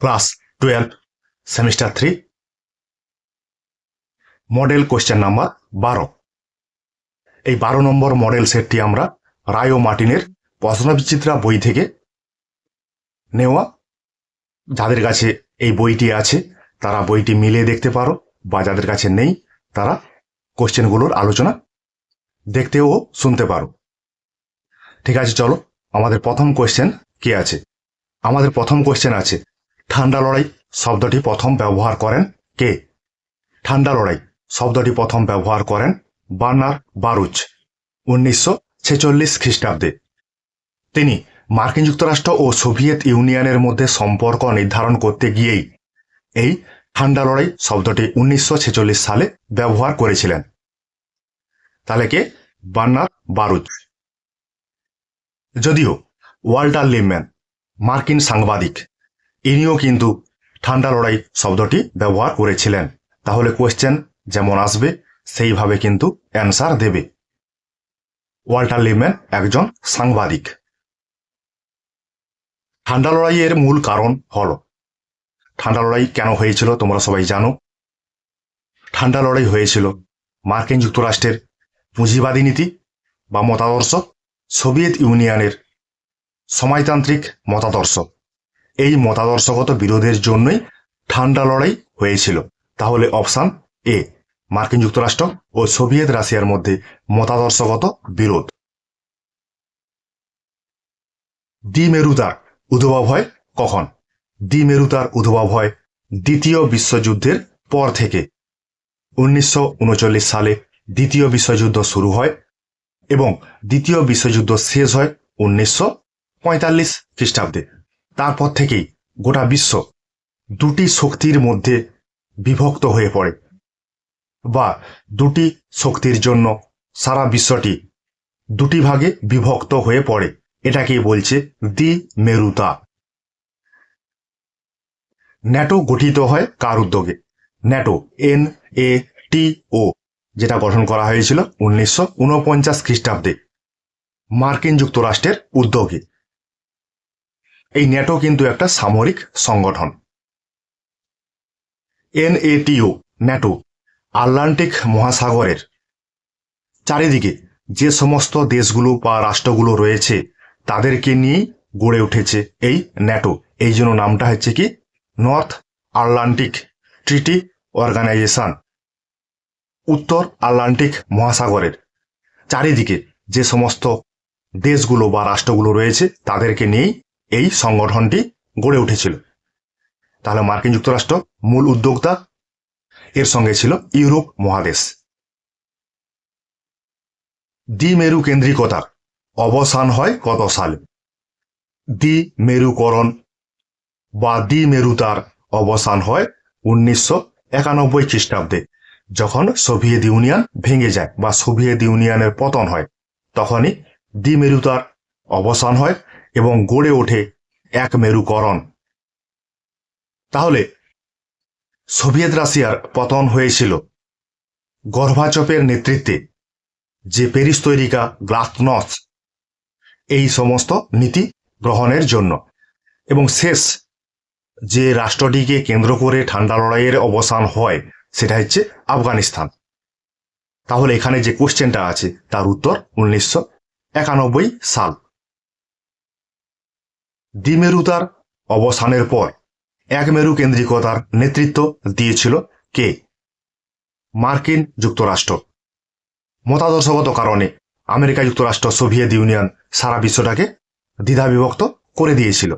Class twelve, semester three. Model question number বারো। এই বারো নম্বর মডেল সেটটি আমরা রায় ও মার্টিনের প্রশ্নবিচিত্রা বই থেকে নেওয়া। যাদের কাছে এই বইটি আছে, তারা বইটি মিলিয়ে দেখতে পারো, বা যাদের কাছে নেই, তারা কোশ্চেনগুলোর আলোচনা দেখতে ও শুনতে পারো। ঠিক আছে, চলো, আমাদের প্রথম কোয়েশ্চেন কি আছে? আমাদের প্রথম কোশ্চেন আছে ঠান্ডা লড়াই শব্দটি প্রথম ব্যবহার করেন কে? ঠান্ডা লড়াই শব্দটি প্রথম ব্যবহার করেন বার্নার বারুচ, উনিশশো ছেচল্লিশ খ্রিস্টাব্দে। তিনি মার্কিন যুক্তরাষ্ট্র ও সোভিয়েত ইউনিয়নের মধ্যে সম্পর্ক নির্ধারণ করতে গিয়েই এই ঠান্ডা লড়াই শব্দটি উনিশশো ছেচল্লিশ সালে ব্যবহার করেছিলেন। তাহলে কে? বার্নার বারুচ। যদিও ওয়াল্টার লিমম্যান মার্কিন সাংবাদিক ইনিও কিন্তু ঠান্ডা লড়াই শব্দটি ব্যবহার করেছিলেন। তাহলে কোয়েশ্চেন যেমন আসবে, সেইভাবে কিন্তু অ্যান্সার দেবে। ওয়াল্টার লিম্যান একজন সাংবাদিক। ঠান্ডা লড়াইয়ের মূল কারণ হল, ঠান্ডা লড়াই কেন হয়েছিল তোমরা সবাই জানো? ঠান্ডা লড়াই হয়েছিল মার্কিন যুক্তরাষ্ট্রের পুঁজিবাদী নীতি বা মতাদর্শ সোভিয়েত ইউনিয়নের সমাজতান্ত্রিক মতাদর্শ। এই মতাদর্শগত বিরোধের জন্যই ঠান্ডা লড়াই হয়েছিল। তাহলে অপশান এ, মার্কিন যুক্তরাষ্ট্র ও সোভিয়েত রাশিয়ার মধ্যে মতাদর্শগত বিরোধ। দ্বিমেরুতার উদ্ভব হয় কখন? দ্বিমেরুতার উদ্ভব হয় দ্বিতীয় বিশ্বযুদ্ধের পর থেকে। উনিশশো উনচল্লিশ সালে দ্বিতীয় বিশ্বযুদ্ধ শুরু হয় এবং দ্বিতীয় বিশ্বযুদ্ধ শেষ হয় উনিশশো পঁয়তাল্লিশ খ্রিস্টাব্দে। তারপর থেকেই গোটা বিশ্ব দুটি শক্তির মধ্যে বিভক্ত হয়ে পড়ে বা দুটি শক্তির জন্য সারা বিশ্বটি দুটি ভাগে বিভক্ত হয়ে পড়ে। এটাকেই বলছে দ্বি মেরুতা। ন্যাটো গঠিত হয় কার উদ্যোগে? ন্যাটো, এন, এ, টি, ও, যেটা গঠন করা হয়েছিল উনিশশো উনপঞ্চাশ খ্রিস্টাব্দে মার্কিন যুক্তরাষ্ট্রের উদ্যোগে। এই ন্যাটো কিন্তু একটা সামরিক সংগঠন। এনএটিও ন্যাটো আটলান্টিক মহাসাগরের। চারিদিকে যে সমস্ত দেশগুলো বা রাষ্ট্রগুলো রয়েছে, তাদেরকে নিয়েই গড়ে উঠেছে এই ন্যাটো এই জন্য নামটা হচ্ছে কি? North Atlantic treaty organisation. উত্তর আটলান্টিক মহাসাগরের। চারিদিকে যে সমস্ত দেশগুলো বা রাষ্ট্রগুলো রয়েছে, তাদেরকে নিয়েই এই সংগঠনটি গড়ে উঠেছিল। তাহলে মার্কিন যুক্তরাষ্ট্র মূল উদ্যোক্তা এর সঙ্গে ছিল ইউরোপ মহাদেশ। দ্বিমেরু কেন্দ্রিকতা অবসান হয় কত সালে? দ্বিমেরুকরণ বা দ্বিমেরুতার অবসান হয় উনিশশো একানব্বই খ্রিস্টাব্দে, যখন সোভিয়েত ইউনিয়ন ভেঙে যায় বা সোভিয়েত ইউনিয়নের পতন হয়। তখনই দ্বিমেরুতার অবসান হয় এবং গড়ে ওঠে এক মেরুকরণ। তাহলে সোভিয়েত রাশিয়ার পতন হয়েছিল। গর্ভাচপের নেতৃত্বে যে পেরিস্তৈরিকা গ্লাসনস এই সমস্ত নীতি গ্রহণের জন্য এবং শেষ যে রাষ্ট্রটিকে কেন্দ্র করে ঠান্ডা লড়াইয়ের অবসান হয়, সেটা হচ্ছে আফগানিস্তান। তাহলে এখানে যে কোশ্চেনটা আছে, তার উত্তর উনিশশো একানব্বই সাল। দ্বিমেরুতার অবসানের পর এক মেরু কেন্দ্রিকতার নেতৃত্ব দিয়েছিল কে? মার্কিন যুক্তরাষ্ট্র। মতাদর্শগত কারণে আমেরিকা যুক্তরাষ্ট্র সোভিয়েত ইউনিয়ন সারা বিশ্বটাকে দ্বিধাবিভক্ত করে দিয়েছিল।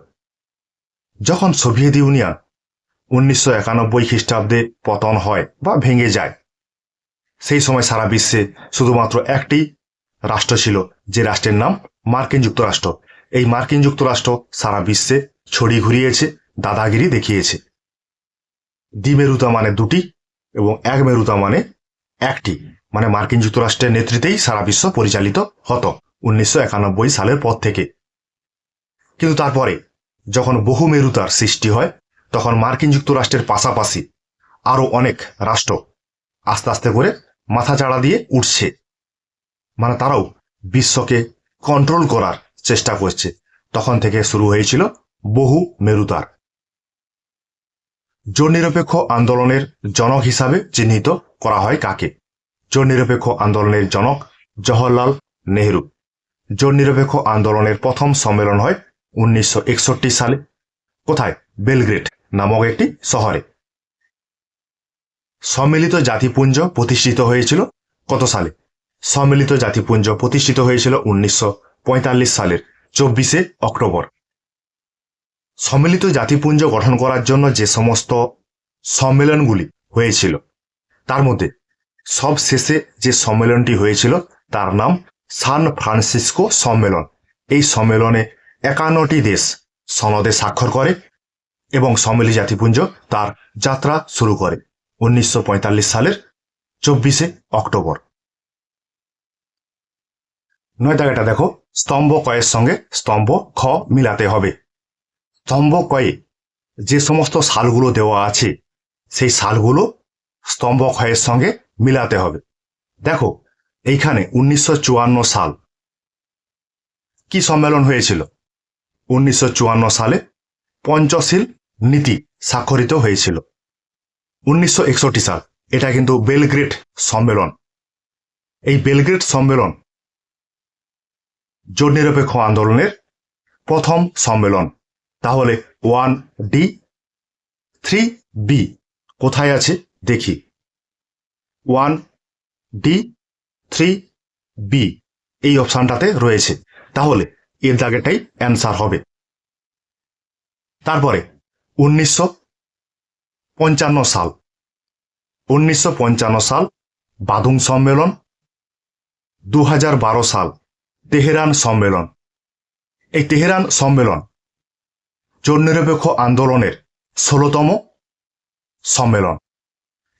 যখন সোভিয়েত ইউনিয়ন উনিশশো একানব্বই খ্রিস্টাব্দে পতন হয় বা ভেঙে যায়, সেই সময় সারা বিশ্বে শুধুমাত্র একটি রাষ্ট্র ছিল, যে রাষ্ট্রের নাম মার্কিন যুক্তরাষ্ট্র। এই মার্কিন যুক্তরাষ্ট্র সারা বিশ্বে ছড়ি ঘুরিয়েছে, দাদাগিরি দেখিয়েছে। দ্বিমেরুতা মানে দুটি এবং এক মেরুতা মানে একটি মানে মার্কিন যুক্তরাষ্ট্রের নেতৃত্বেই সারা বিশ্ব পরিচালিত হতো উনিশশো একানব্বই সালের পর থেকে। কিন্তু তারপরে, যখন বহু মেরুতার সৃষ্টি হয়, তখন মার্কিন যুক্তরাষ্ট্রের পাশাপাশি আরও অনেক রাষ্ট্র আস্তে আস্তে করে মাথা চাড়া দিয়ে উঠছে। মানে তারাও বিশ্বকে কন্ট্রোল করার চেষ্টা করছে। তখন থেকে শুরু হয়েছিল বহু মেরুতার জোট নিরপেক্ষ আন্দোলনের জনক হিসাবে চিহ্নিত করা হয় কাকে? জোট নিরপেক্ষ আন্দোলনের জনক জওহরলাল নেহরু। জোট নিরপেক্ষ আন্দোলনের প্রথম সম্মেলন হয় উনিশশো একষট্টি সালে। কোথায়? বেলগ্রেড নামক একটি শহরে। সম্মিলিত জাতিপুঞ্জ প্রতিষ্ঠিত হয়েছিল কত সালে? সম্মিলিত জাতিপুঞ্জ প্রতিষ্ঠিত হয়েছিল উনিশশো সালের চব্বিশে অক্টোবর। সম্মিলিত জাতিপুঞ্জ গঠন করার জন্য যে সমস্ত সম্মেলনগুলি হয়েছিল, তার মধ্যে সব শেষে যে সম্মেলনটি হয়েছিল, তার নাম সান ফ্রান্সিসকো সম্মেলন। এই সম্মেলনে একান্নটি দেশ সনদে স্বাক্ষর করে এবং সম্মিলিত জাতিপুঞ্জ তার যাত্রা শুরু করে, উনিশশো পঁয়তাল্লিশ সালের চব্বিশে অক্টোবর। নয় দাগাটা দেখো, স্তম্ভ কয়ের সঙ্গে স্তম্ভ খ মিলাতে হবে। স্তম্ভ কয়ে যে সমস্ত সালগুলো দেওয়া আছে, সেই সালগুলো স্তম্ভ ক্ষয়ের সঙ্গে মিলাতে হবে। দেখো, এইখানে উনিশশো চুয়ান্ন সাল। কি সম্মেলন হয়েছিল? উনিশশো চুয়ান্ন সালে পঞ্চশীল নীতি স্বাক্ষরিত হয়েছিল। উনিশশো একষট্টি সাল, এটা কিন্তু বেলগ্রেড সম্মেলন। এই বেলগ্রেড সম্মেলন জোট নিরপেক্ষ আন্দোলনের প্রথম সম্মেলন। তাহলে ওয়ান ডি, থ্রি বি, কোথায় আছে? দেখি। ওয়ান ডি, থ্রি বি, এই অপশানটাতে রয়েছে। তাহলে এর দাগেটাই অ্যান্সার হবে। তারপরে উনিশশো পঞ্চান্ন সাল। উনিশশো পঞ্চান্ন সাল বাদুং সম্মেলন। দু হাজার বারো সাল। তেহরান সম্মেলন। এই তেহরান সম্মেলন জোট নিরপেক্ষ আন্দোলনের ষোলতম সম্মেলন।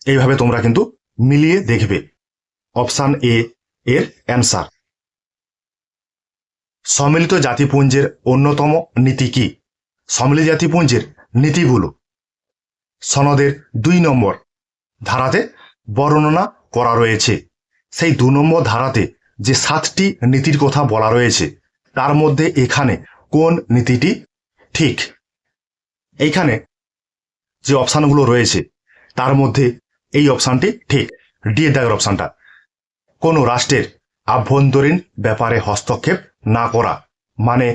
এইভাবে তোমরা কিন্তু মিলিয়ে দেখবে অপশান এ এর অ্যান্সার। সম্মিলিত জাতিপুঞ্জের অন্যতম নীতি কি? সম্মিলিত জাতিপুঞ্জের নীতিগুলো। সনদের দুই নম্বর ধারাতে বর্ণনা করা রয়েছে। সেই দু নম্বর ধারাতে যে সাতটি নীতির কথা বলা রয়েছে, তার মধ্যে এখানে কোন নীতিটি ঠিক? এইখানে যে অপশানগুলো রয়েছে, তার মধ্যে এই অপশানটি ঠিক। ডি এর দাগের অপশানটা। কোনো রাষ্ট্রের আভ্যন্তরীণ ব্যাপারে হস্তক্ষেপ না করা মানে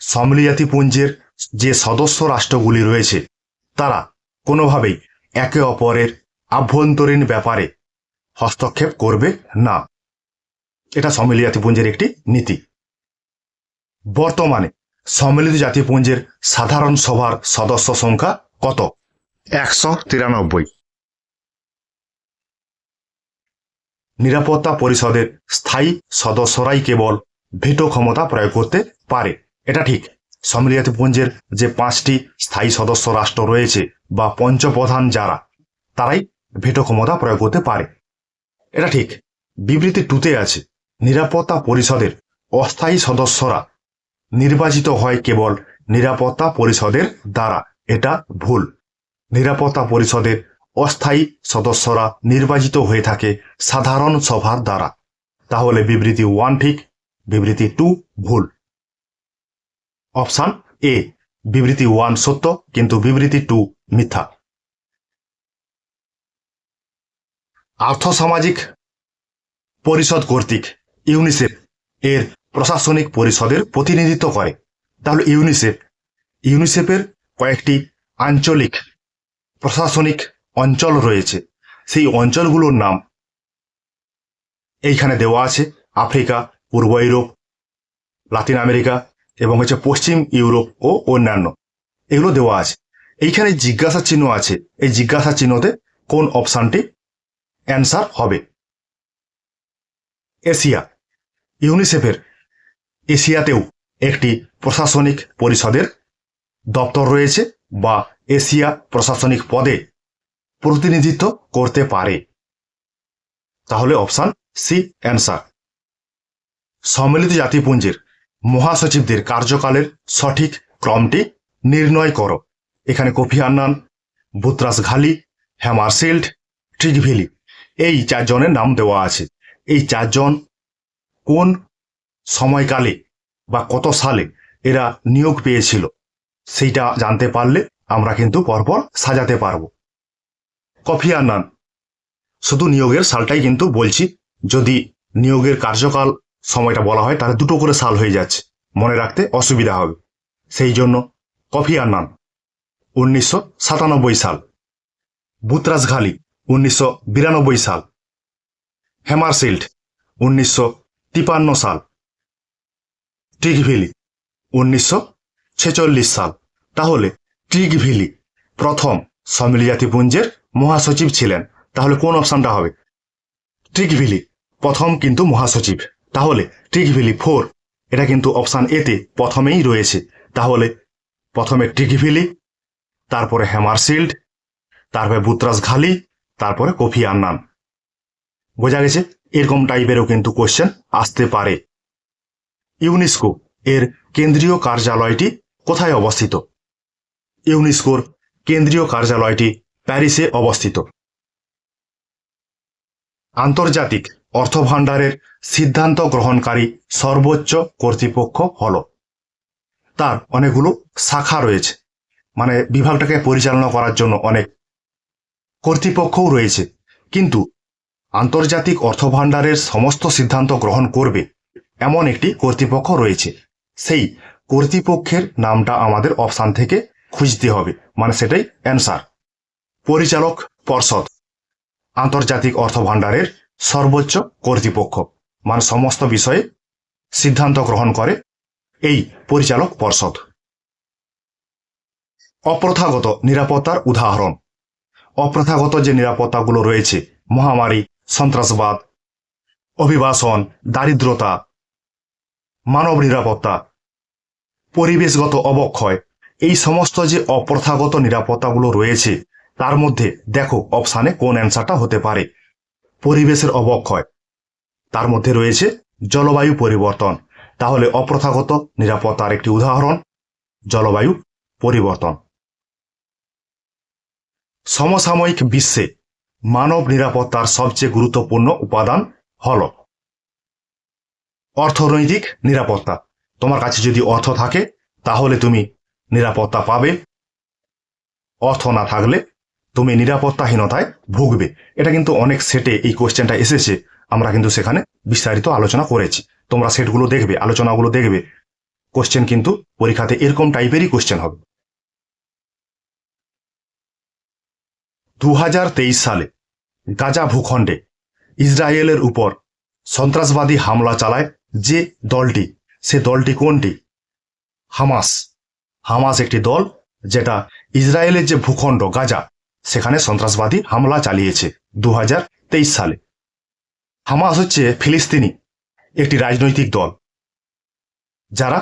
সম্মিলিজাতিপুঞ্জের যে সদস্য রাষ্ট্রগুলি রয়েছে, তারা কোনোভাবেই একে অপরের আভ্যন্তরীণ ব্যাপারে হস্তক্ষেপ করবে না। এটা সম্মিলিত জাতিপুঞ্জের একটি নীতি। বর্তমানে সম্মিলিত জাতিপুঞ্জের সাধারণ সভার সদস্য সংখ্যা কত? একশো তিরানব্বই। নিরাপত্তা পরিষদের স্থায়ী সদস্যরাই কেবল ভেটো ক্ষমতা প্রয়োগ করতে পারে। এটা ঠিক। সম্মিলিত জাতিপুঞ্জের যে পাঁচটি স্থায়ী সদস্য রাষ্ট্র রয়েছে বা পঞ্চপ্রধান যারা তারাই ভেটো ক্ষমতা প্রয়োগ করতে পারে। এটা ঠিক। বিবৃতি টুতে আছে। নিরাপত্তা পরিষদের অস্থায়ী সদস্যরা নির্বাচিত হয় কেবল নিরাপত্তা পরিষদের দ্বারা, এটা ভুল। নিরাপত্তা পরিষদের অস্থায়ী সদস্যরা নির্বাচিত হয়ে থাকে সাধারণ সভার দ্বারা। তাহলে বিবৃতি ওয়ান ঠিক, বিবৃতি টু ভুল। অপশান এ, বিবৃতি ওয়ান সত্য, কিন্তু বিবৃতি টু মিথ্যা। আর্থসামাজিক পরিষদ কর্তৃক ইউনিসেফ এর প্রশাসনিক পরিষদের প্রতিনিধিত্ব করে। তাহলে ইউনিসেফ, ইউনিসেফের কয়েকটি আঞ্চলিক প্রশাসনিক অঞ্চল রয়েছে। সেই অঞ্চলগুলোর নাম এইখানে দেওয়া আছে। আফ্রিকা, পূর্ব ইউরোপ, লাতিন আমেরিকা এবং হচ্ছে পশ্চিম ইউরোপ ও অন্যান্য। এগুলো দেওয়া আছে। এইখানে জিজ্ঞাসা চিহ্ন আছে। এই জিজ্ঞাসা চিহ্নতে কোন অপশানটি অ্যান্সার হবে। এশিয়া ইউনিসেফের এশিয়াতেও একটি প্রশাসনিক পরিষদের দপ্তর রয়েছে বা এশিয়া প্রশাসনিক পদে প্রতিনিধিত্ব করতে পারে। তাহলে অপশান সি অ্যান্সার। সম্মিলিত জাতিপুঞ্জের মহাসচিবদের কার্যকালের সঠিক ক্রমটি নির্ণয় করো। এখানে কোফি আন্নান, বুত্রাস ঘালি, হ্যামারশিল্ড ট্রিগভিলি এই চারজনের নাম দেওয়া আছে। এই চারজন কোন সময়কালে বা কত সালে এরা নিয়োগ পেয়েছিল সেইটা জানতে পারলে আমরা কিন্তু পরপর সাজাতে পারব। কফি আনান শুধু নিয়োগের সালটাই কিন্তু বলছি। যদি নিয়োগের কার্যকাল সময়টা বলা হয়, তাহলে দুটো করে সাল হয়ে যাচ্ছে। মনে রাখতে অসুবিধা হবে। সেই জন্য কফি আনান উনিশশো সাতানব্বই সাল। বুতরাজ ঘালি উনিশশো বিরানব্বই সাল। হেমারশিল্ড, উনিশশো তিপান্ন সাল। টিগভিলি, উনিশশো ছেচল্লিশ সাল। তাহলে টিগভিলি প্রথম সমিল জাতিপুঞ্জের মহাসচিব ছিলেন। তাহলে কোন অপশনটা হবে? টিগভিলি প্রথম কিন্তু মহাসচিব। তাহলে টিগভিলি ফোর, এটা কিন্তু অপশান এতে প্রথমেই রয়েছে। তাহলে প্রথমে টিগভিলি, তারপরে হ্যামারশিল্ড তারপরে বুতরাজ ঘালি, তারপরে কফি আন্নান। বোঝা গেছে? এরকম টাইপেরও কিন্তু কোশ্চেন আসতে পারে। ইউনেস্কো এর কেন্দ্রীয় কার্যালয়টি কোথায় অবস্থিত? ইউনেস্কোর কেন্দ্রীয় কার্যালয়টি প্যারিসে অবস্থিত। আন্তর্জাতিক অর্থভাণ্ডারের সিদ্ধান্ত গ্রহণকারী সর্বোচ্চ কর্তৃপক্ষ হল। তার অনেকগুলো শাখা রয়েছে। মানে বিভাগটাকে পরিচালনা করার জন্য অনেক কর্তৃপক্ষও রয়েছে। কিন্তু আন্তর্জাতিক অর্থভাণ্ডারের সমস্ত সিদ্ধান্ত গ্রহণ করবে, এমন একটি কর্তৃপক্ষ রয়েছে। সেই কর্তৃপক্ষের নামটা আমাদের অপশান থেকে খুঁজতে হবে মানে সেটাই অ্যান্সার। পরিচালক পর্ষদ, আন্তর্জাতিক অর্থভাণ্ডারের সর্বোচ্চ কর্তৃপক্ষ মানে সমস্ত বিষয়ে সিদ্ধান্ত গ্রহণ করে এই পরিচালক পর্ষদ। অপ্রথাগত নিরাপত্তার উদাহরণ, অপ্রথাগত যে নিরাপত্তাগুলো রয়েছে, মহামারী সন্ত্রাসবাদ, অভিবাসন, দারিদ্রতা, মানব নিরাপত্তা, পরিবেশগত অবক্ষয়, এই সমস্ত যে অপ্রথাগত নিরাপত্তাগুলো রয়েছে, তার মধ্যে দেখো অপশানে কোন অ্যান্সারটা হতে পারে। পরিবেশের অবক্ষয়, তার মধ্যে রয়েছে জলবায়ু পরিবর্তন। তাহলে অপ্রথাগত নিরাপত্তার একটি উদাহরণ, জলবায়ু পরিবর্তন। সমসাময়িক বিশ্বে মানব নিরাপত্তার সবচেয়ে গুরুত্বপূর্ণ উপাদান হল অর্থনৈতিক নিরাপত্তা। তোমার কাছে যদি অর্থ থাকে, তাহলে তুমি নিরাপত্তা পাবে। অর্থ না থাকলে তুমি নিরাপত্তাহীনতায় ভুগবে। এটা কিন্তু অনেক সেটে এই কোশ্চেনটা এসেছে। আমরা কিন্তু সেখানে বিস্তারিত আলোচনা করেছি। তোমরা সেটগুলো দেখবে, আলোচনাগুলো দেখবে। কোশ্চেন কিন্তু পরীক্ষাতে এরকম টাইপেরই কোশ্চেন হবে। দু হাজার তেইশ সালে গাজা ভূখণ্ডে ইসরায়েলের উপর সন্ত্রাসবাদী হামলা চালায় যে দলটি। সে দলটি কোনটি? হামাস। হামাস একটি দল যেটা ইসরায়েলের যে ভূখণ্ড গাজা, সেখানে সন্ত্রাসবাদী হামলা চালিয়েছে দু হাজার তেইশ সালে। হামাস হচ্ছে ফিলিস্তিনি একটি রাজনৈতিক দল যারা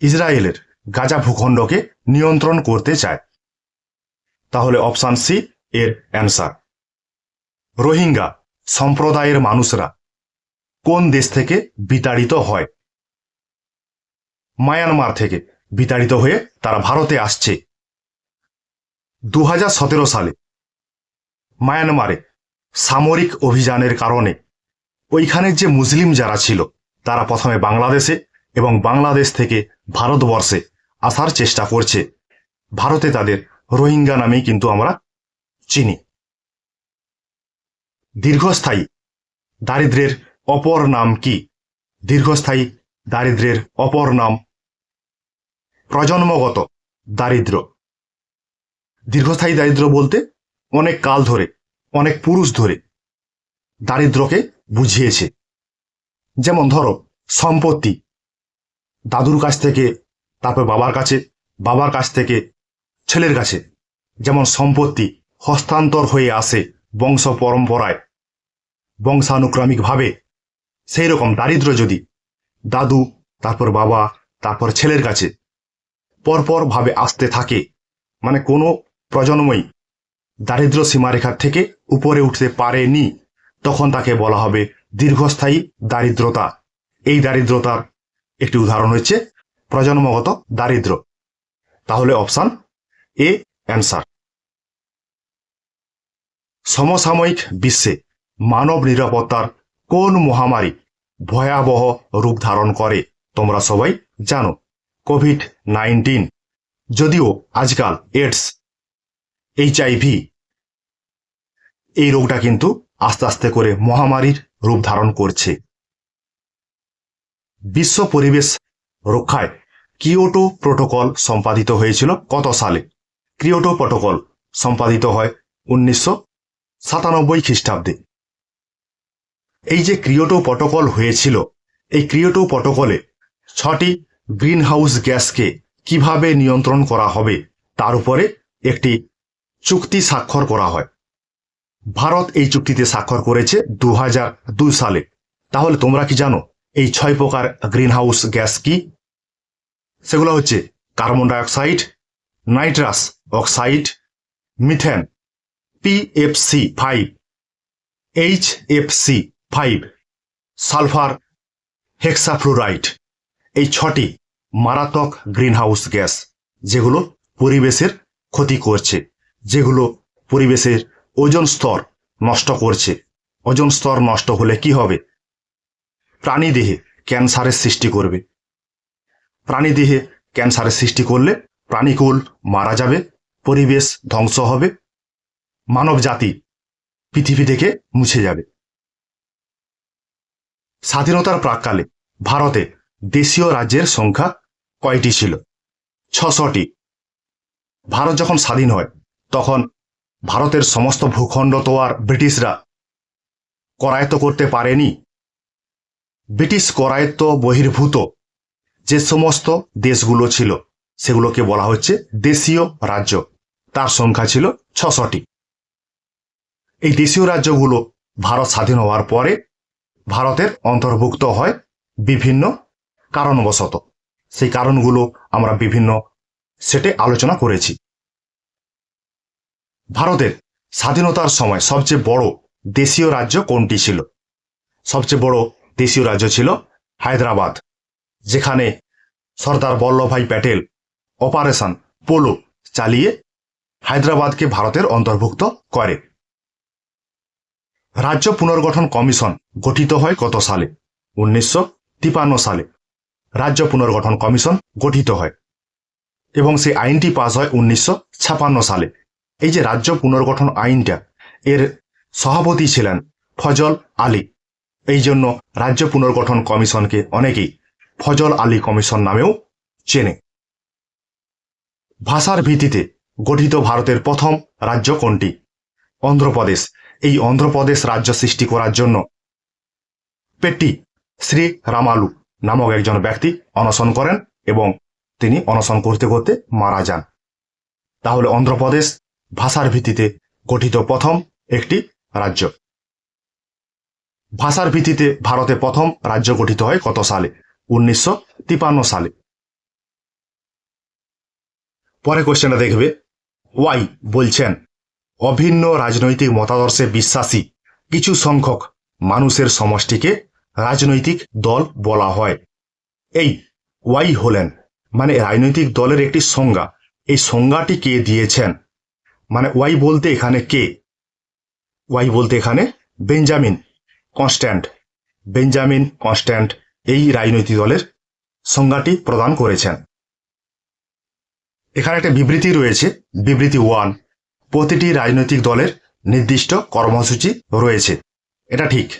ইসরায়েলের গাজা ভূখণ্ডকে নিয়ন্ত্রণ করতে চায়। তাহলে অপশান সি এর অ্যান্সার। রোহিঙ্গা সম্প্রদায়ের মানুষরা কোন দেশ থেকে বিতাড়িত হয়? মায়ানমার থেকে বিতাড়িত হয়ে তারা ভারতে আসছে। দু হাজার সতেরো সালে মায়ানমারে সামরিক অভিযানের কারণে ওইখানের যে মুসলিম যারা ছিল, তারা প্রথমে বাংলাদেশে এবং বাংলাদেশ থেকে ভারতবর্ষে আসার চেষ্টা করছে। ভারতে তাদের রোহিঙ্গা নামেই কিন্তু আমরা চিনি। দীর্ঘস্থায়ী দারিদ্রের অপর নাম কি? দীর্ঘস্থায়ী দারিদ্রের অপর নাম প্রজন্মগত দারিদ্র। দীর্ঘস্থায়ী দারিদ্র বলতে অনেক কাল ধরে, অনেক পুরুষ ধরে দারিদ্রকে বুঝিয়েছে। যেমন ধরো, সম্পত্তি। দাদুর কাছ থেকে, তারপর বাবার কাছে, বাবার কাছ থেকে, ছেলের কাছে। যেমন সম্পত্তি হস্তান্তর হয়ে আসে বংশ পরম্পরায়। বংশানুক্রমিকভাবে সেই রকম দারিদ্র যদি দাদু, তারপর বাবা, তারপর ছেলের কাছে পরপর ভাবে আসতে থাকে মানে কোনো প্রজন্মই দারিদ্র সীমারেখার থেকে উপরে উঠতে পারেনি, তখন তাকে বলা হবে দীর্ঘস্থায়ী দারিদ্রতা। এই দারিদ্রতার একটি উদাহরণ হচ্ছে প্রজন্মগত দারিদ্র তাহলে অপশান এ অ্যান্সার সমসাময়িক বিশ্বে মানব নিরাপত্তার কোন মহামারী ভয়াবহ রূপ ধারণ করে, তোমরা সবাই জানো। কোভিড নাইন্টিন যদিও আজকাল এডস এইচআইভি এই রোগটা কিন্তু আস্তে আস্তে করে মহামারীর রূপ ধারণ করছে। বিশ্ব পরিবেশ রক্ষায় কিয়োটো প্রোটোকল সম্পাদিত হয়েছিল কত সালে? কিয়োটো প্রোটোকল সম্পাদিত হয় উনিশশো সাতানব্বই খ্রিস্টাব্দে। এই যে ক্রিয়োটো প্রোটোকল হয়েছিল, এই ক্রিয়োটো প্রোটোকলে ছটি গ্রিনহাউস গ্যাসকে কীভাবে নিয়ন্ত্রণ করা হবে, তার উপরে একটি চুক্তি স্বাক্ষর করা হয়। ভারত এই চুক্তিতে স্বাক্ষর করেছে দু দুই সালে। তাহলে তোমরা কি জানো, এই ছয় প্রকার গ্রিনহাউস গ্যাস কি? সেগুলো হচ্ছে carbon dioxide, nitrous oxide, methane PFC five H F C five sulphur hexafluoride এই ছটি মারাত্মক গ্রিনহাউস গ্যাস যেগুলো পরিবেশের ক্ষতি করছে, যেগুলো পরিবেশের ওজন স্তর নষ্ট করছে। ওজন স্তর নষ্ট হলে কি হবে? প্রাণী দেহে ক্যান্সারের সৃষ্টি করবে। প্রাণী দেহে ক্যান্সারের সৃষ্টি করলে প্রাণীকুল মারা যাবে, পরিবেশ ধ্বংস হবে মানব জাতি পৃথিবী থেকে মুছে যাবে। স্বাধীনতার প্রাককালে ভারতে দেশীয় রাজ্যের সংখ্যা কয়টি ছিল? ছশটি। ভারত যখন স্বাধীন হয়, তখন ভারতের সমস্ত ভূখণ্ড তো আর ব্রিটিশরা করায়ত্ত করতে পারেনি। ব্রিটিশ করায়ত্ত বহির্ভূত যে সমস্ত দেশগুলো ছিল, সেগুলোকে বলা হচ্ছে দেশীয় রাজ্য। তার সংখ্যা ছিল ছশটি। এই দেশীয় রাজ্যগুলো ভারত স্বাধীন হওয়ার পরে ভারতের অন্তর্ভুক্ত হয় বিভিন্ন কারণবশত। সেই কারণগুলো আমরা বিভিন্ন সেটে আলোচনা করেছি। ভারতের স্বাধীনতার সময় সবচেয়ে বড় দেশীয় রাজ্য কোনটি ছিল? সবচেয়ে বড় দেশীয় রাজ্য ছিল হায়দ্রাবাদ, যেখানে সর্দার বল্লভভাই প্যাটেল অপারেশন পোলো চালিয়ে হায়দ্রাবাদকে ভারতের অন্তর্ভুক্ত করে। রাজ্য পুনর্গঠন কমিশন গঠিত হয় কত সালে, উনিশশো সালে। রাজ্য পুনর্গঠন কমিশন গঠিত হয় এবং সেই আইনটি পাস হয় উনিশশো সালে। এই যে রাজ্য পুনর্গঠন আইনটা, এর সভাপতি ছিলেন ফজল আলী। এই জন্য রাজ্য পুনর্গঠন কমিশনকে অনেকেই ফজল আলী কমিশন নামেও চেনে। ভাষার ভিত্তিতে গঠিত ভারতের প্রথম রাজ্য কোনটি? অন্ধ্রপ্রদেশ। এই অন্ধ্রপ্রদেশ রাজ্য সৃষ্টি করার জন্য। পেট্টি শ্রী রামালু নামক একজন ব্যক্তি অনশন করেন এবং তিনি অনশন করতে করতে মারা যান। তাহলে অন্ধ্রপ্রদেশ ভাষার ভিত্তিতে গঠিত প্রথম একটি রাজ্য। ভাষার ভিত্তিতে ভারতে প্রথম রাজ্য গঠিত হয় কত সালে? উনিশশো সালে। পরে কোশ্চেনটা দেখবে। ওয়াই বলছেন অভিন্ন রাজনৈতিক মতাদর্শে বিশ্বাসী কিছু সংখ্যক মানুষের সমষ্টিকে রাজনৈতিক দল বলা হয়। এই ওয়াই হলেন মানে রাজনৈতিক দলের একটি সংজ্ঞা। এই সংজ্ঞাটি কে দিয়েছেন? মানে ওয়াই বলতে এখানে কে? ওয়াই বলতে এখানে বেঞ্জামিন কনস্ট্যান্ট। বেঞ্জামিন কনস্ট্যান্ট এই রাজনৈতিক দলের সংজ্ঞাটি প্রদান করেছেন। এখানে একটা বিবৃতি রয়েছে, বিবৃতি ওয়ান। প্রতিটি রাজনৈতিক দলের নির্দিষ্ট কর্মসূচি রয়েছে। এটা ঠিক।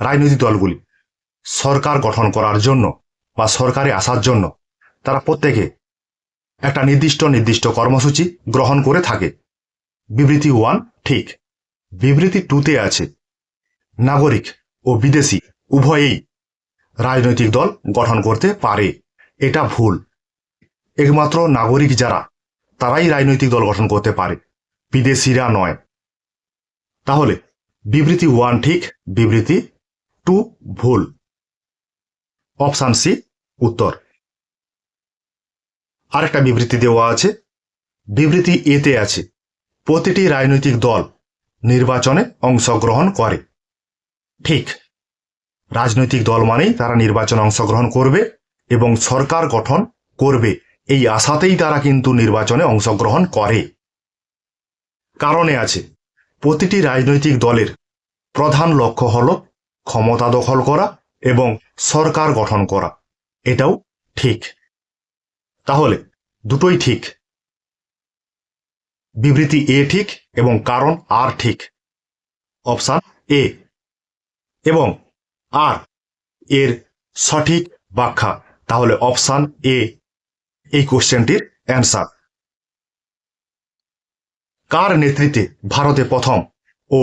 রাজনৈতিক দলগুলি সরকার গঠন করার জন্য বা সরকারে আসার জন্য তারা প্রত্যেকে একটা নির্দিষ্ট নির্দিষ্ট কর্মসূচি গ্রহণ করে থাকে। বিবৃতি ওয়ান ঠিক। বিবৃতি টুতে আছে, নাগরিক ও বিদেশি উভয়েই রাজনৈতিক দল গঠন করতে পারে। এটা ভুল। একমাত্র নাগরিক যারা তারাই রাজনৈতিক দল গঠন করতে পারে। বিদেশিরা নয়। তাহলে, বিবৃতি ওয়ান ঠিক, বিবৃতি টু ভুল। অপশান সি উত্তর। আরেকটা বিবৃতি দেওয়া আছে। বিবৃতি এতে আছে, প্রতিটি রাজনৈতিক দল নির্বাচনে অংশগ্রহণ করে। ঠিক। রাজনৈতিক দল মানেই তারা নির্বাচনে অংশগ্রহণ করবে এবং সরকার গঠন করবে। এই আশাতেই তারা কিন্তু নির্বাচনে অংশগ্রহণ করে। কারণে আছে, প্রতিটি রাজনৈতিক দলের প্রধান লক্ষ্য হল ক্ষমতা দখল করা এবং সরকার গঠন করা। এটাও ঠিক। তাহলে দুটোই ঠিক। বিবৃতি এ ঠিক এবং কারণ আর ঠিক। Option A. এবং আর এর সঠিক ব্যাখ্যা। তাহলে অপশান এ। এই কোশ্চেনটির অ্যান্সার। কার নেতৃত্বে ভারতে প্রথম ও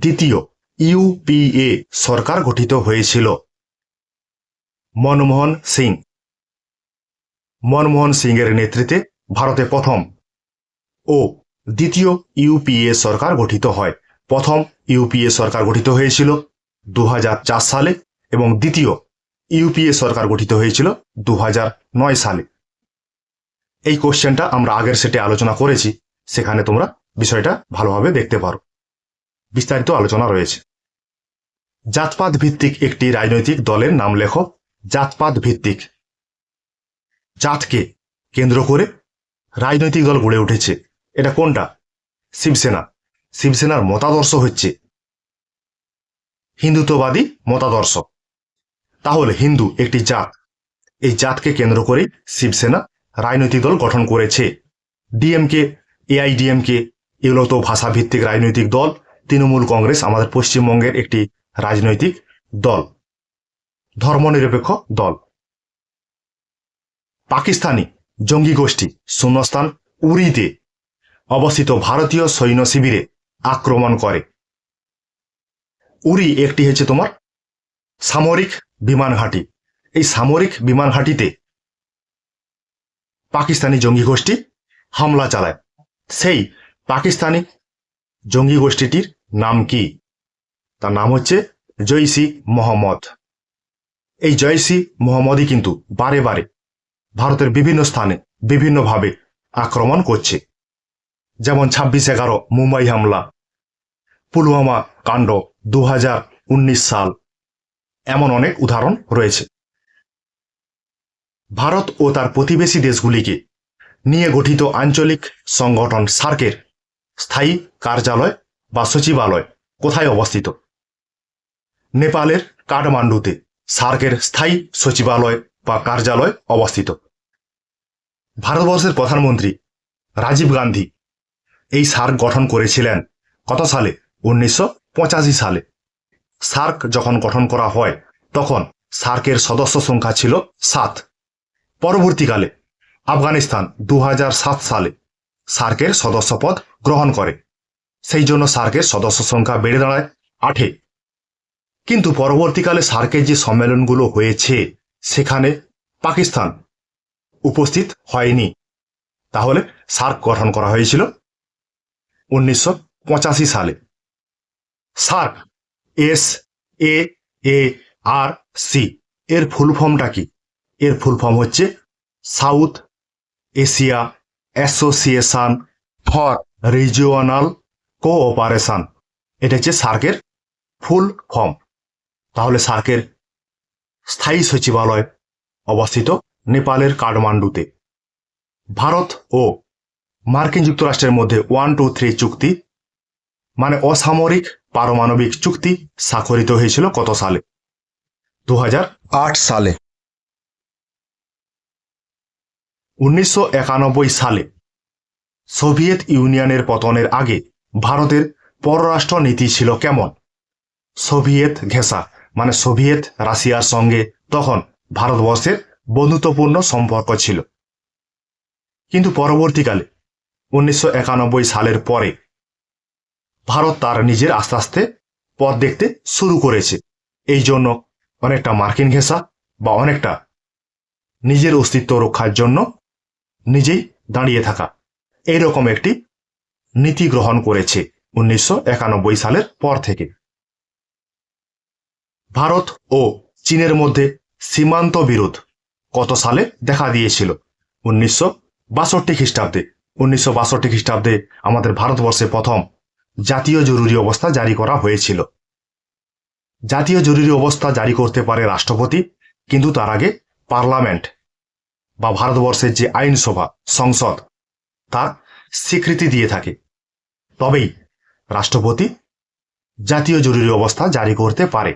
দ্বিতীয় ইউপিএ সরকার গঠিত হয়েছিল? মনমোহন সিং। মনমোহন সিং এর নেতৃত্বে ভারতে প্রথম ও দ্বিতীয় ইউপিএ সরকার গঠিত হয়। প্রথম ইউপিএ সরকার গঠিত হয়েছিল দু হাজার চার সালে এবং দ্বিতীয় ইউপিএ সরকার গঠিত হয়েছিল দু হাজার নয় সালে। এই কোশ্চেনটা আমরা আগের সেটে আলোচনা করেছি। সেখানে তোমরা বিষয়টা ভালোভাবে দেখতে পারো। বিস্তারিত আলোচনা রয়েছে। জাতপাত ভিত্তিক একটি রাজনৈতিক দলের নাম লেখো জাতপাত ভিত্তিক। জাতকে কেন্দ্র করে রাজনৈতিক দল গড়ে উঠেছে। এটা কোনটা? শিবসেনা। শিবসেনার মতাদর্শ হচ্ছে হিন্দুত্ববাদী মতাদর্শ। তাহলে হিন্দু একটি জাত। এই জাতকে কেন্দ্র করে শিবসেনা রাজনৈতিক দল গঠন করেছে। ডিএমকে, এআইডিএমকে এগুলো তো ভাষাভিত্তিক রাজনৈতিক দল। তৃণমূল কংগ্রেস আমাদের পশ্চিমবঙ্গের একটি রাজনৈতিক দল। ধর্মনিরপেক্ষ দল। পাকিস্তানি জঙ্গি গোষ্ঠী শূন্যস্থান উরিতে অবস্থিত ভারতীয় সৈন্য শিবিরে আক্রমণ করে। উরি একটি হচ্ছে তোমার সামরিক বিমান ঘাঁটি। এই সামরিক বিমান ঘাঁটিতে পাকিস্তানি জঙ্গি গোষ্ঠী হামলা চালায়। সেই পাকিস্তানি জঙ্গি গোষ্ঠীটির নাম কি? তার নাম হচ্ছে জৈসি মোহাম্মদ। এই জৈসি মোহাম্মদই কিন্তু বারে বারে ভারতের বিভিন্ন স্থানে বিভিন্নভাবে আক্রমণ করছে। যেমন ছাব্বিশ এগারো মুম্বাই হামলা, পুলওয়ামা কাণ্ড দু হাজার উনিশ সাল, এমন অনেক উদাহরণ রয়েছে। ভারত ও তার প্রতিবেশী দেশগুলিকে নিয়ে গঠিত আঞ্চলিক সংগঠন সার্কের স্থায়ী কার্যালয় বা সচিবালয় কোথায় অবস্থিত? নেপালের কাঠমান্ডুতে সার্কের স্থায়ী সচিবালয় বা কার্যালয় অবস্থিত। ভারতবর্ষের প্রধানমন্ত্রী রাজীব গান্ধী এই সার্ক গঠন করেছিলেন কত সালে? উনিশশো পঁচাশি সালে। সার্ক যখন গঠন করা হয়, তখন সার্কের সদস্য সংখ্যা ছিল সাত। পরবর্তীকালে আফগানিস্তান দু হাজার সাত সালে সার্কের সদস্যপদ গ্রহণ করে। সেই জন্য সার্কের সদস্য সংখ্যা বেড়ে দাঁড়ায় আটে। কিন্তু পরবর্তীকালে সার্কের যে সম্মেলনগুলো হয়েছে, সেখানে পাকিস্তান উপস্থিত হয়নি। তাহলে সার্ক গঠন করা হয়েছিল উনিশশো পঁচাশি সালে। SAARC, S, A A, R, C, এর ফুল ফর্মটা কি? এর ফুল ফর্ম হচ্ছে south Asia association for regional cooperation. এটা হচ্ছে সার্কের ফুল ফর্ম। তাহলে সার্কের স্থায়ী সচিবালয় অবস্থিত নেপালের কাঠমান্ডুতে। ভারত ও মার্কিন যুক্তরাষ্ট্রের মধ্যে ওয়ান, টু, থ্রি চুক্তি মানে অসামরিক পারমাণবিক চুক্তি স্বাক্ষরিত হয়েছিল কত সালে? দু সালে। উনিশশো একানব্বই সালে সোভিয়েত ইউনিয়নের পতনের আগে ভারতের পররাষ্ট্র নীতি ছিল কেমন? সোভিয়েত ঘেঁষা মানে সোভিয়েত রাশিয়ার সঙ্গে তখন ভারতবর্ষের বন্ধুত্বপূর্ণ সম্পর্ক ছিল। কিন্তু পরবর্তীকালে, উনিশশো একানব্বই সালের পরে ভারত তার নিজের আস্তে আস্তে পথ দেখতে শুরু করেছে। এই জন্য অনেকটা মার্কিন ঘেঁষা বা অনেকটা নিজের অস্তিত্ব রক্ষার জন্য নিজেই দাঁড়িয়ে থাকা। এরকম একটি নীতি গ্রহণ করেছে উনিশশো একানব্বই সালের পর থেকে। ভারত ও চীনের মধ্যে সীমান্ত বিরোধ কত সালে দেখা দিয়েছিল? উনিশশো বাষট্টি খ্রিস্টাব্দে। উনিশশো বাষট্টি খ্রিস্টাব্দে আমাদের ভারতবর্ষে প্রথম জাতীয় জরুরি অবস্থা জারি করা হয়েছিল। জাতীয় জরুরি অবস্থা জারি করতে পারে রাষ্ট্রপতি, কিন্তু তার আগে পার্লামেন্ট। বা ভারতবর্ষের যে আইনসভা, সংসদ, তার স্বীকৃতি দিয়ে থাকে। তবেই রাষ্ট্রপতি জাতীয় জরুরি অবস্থা জারি করতে পারে।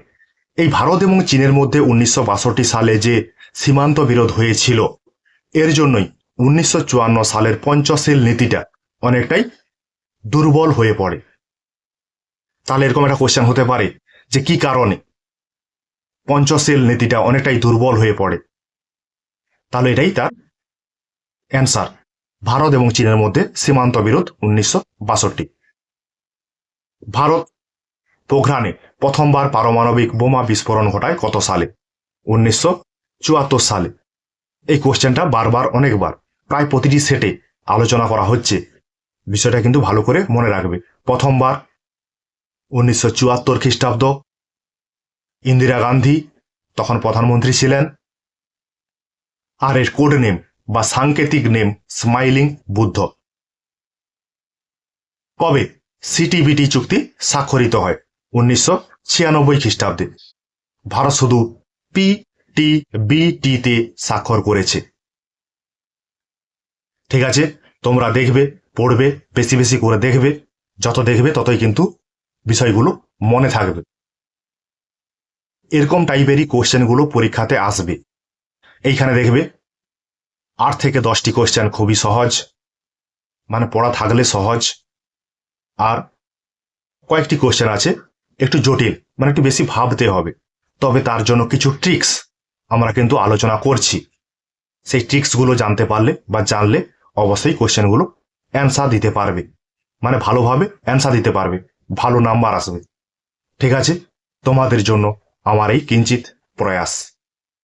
এই ভারত এবং চীনের মধ্যে উনিশশো বাষট্টি সালে যে সীমান্ত বিরোধ হয়েছিল, এর জন্যই উনিশশো চুয়ান্ন সালের পঞ্চশীল নীতিটা অনেকটাই দুর্বল হয়ে পড়ে। তাহলে এরকম একটা কোশ্চেন হতে পারে যে কি কারণে পঞ্চশীল নীতিটা অনেকটাই দুর্বল হয়ে পড়ে? তাহলে এটাই তার অ্যান্সার ভারত এবং চীনের মধ্যে সীমান্ত বিরোধ উনিশশো বাষট্টি। ভারত, পোখরানে প্রথমবার পারমাণবিক বোমা বিস্ফোরণ ঘটায় কত সালে? উনিশশো চুয়াত্তর সালে। এই কোশ্চেনটা বারবার, অনেকবার, প্রায় প্রতিটি সেটে আলোচনা করা হচ্ছে। বিষয়টা কিন্তু ভালো করে মনে রাখবে। প্রথমবার উনিশশো চুয়াত্তর খ্রিস্টাব্দ, ইন্দিরা গান্ধী, তখন প্রধানমন্ত্রী ছিলেন আর এর কোড নেম বা সাংকেতিক নেম স্মাইলিং বুদ্ধ। কবে সিটিবিটি চুক্তি স্বাক্ষরিত হয়? উনিশশো ছিয়ানব্বই খ্রিস্টাব্দে। ভারত শুধু পি টি বিটিতে স্বাক্ষর করেছে। ঠিক আছে, তোমরা দেখবে, পড়বে, বেশি বেশি করে দেখবে, যত দেখবে ততই কিন্তু বিষয়গুলো মনে থাকবে। এরকম টাইপেরই কোশ্চেনগুলো পরীক্ষাতে আসবে। এইখানে দেখবে, আট থেকে দশটি কোশ্চেন খুবই সহজ মানে পড়া থাকলে সহজ, আর কয়েকটি কোশ্চেন আছে, একটু জটিল মানে একটু বেশি ভাবতে হবে। তবে তার জন্য কিছু ট্রিক্স আমরা কিন্তু আলোচনা করছি। সেই ট্রিক্সগুলো জানতে পারলে বা জানলে অবশ্যই কোশ্চেনগুলো অ্যান্সার দিতে পারবে। মানে ভালোভাবে অ্যান্সার দিতে পারবে, ভালো নাম্বার আসবে। ঠিক আছে? তোমাদের জন্য আমার এই কিঞ্চিত প্রয়াস।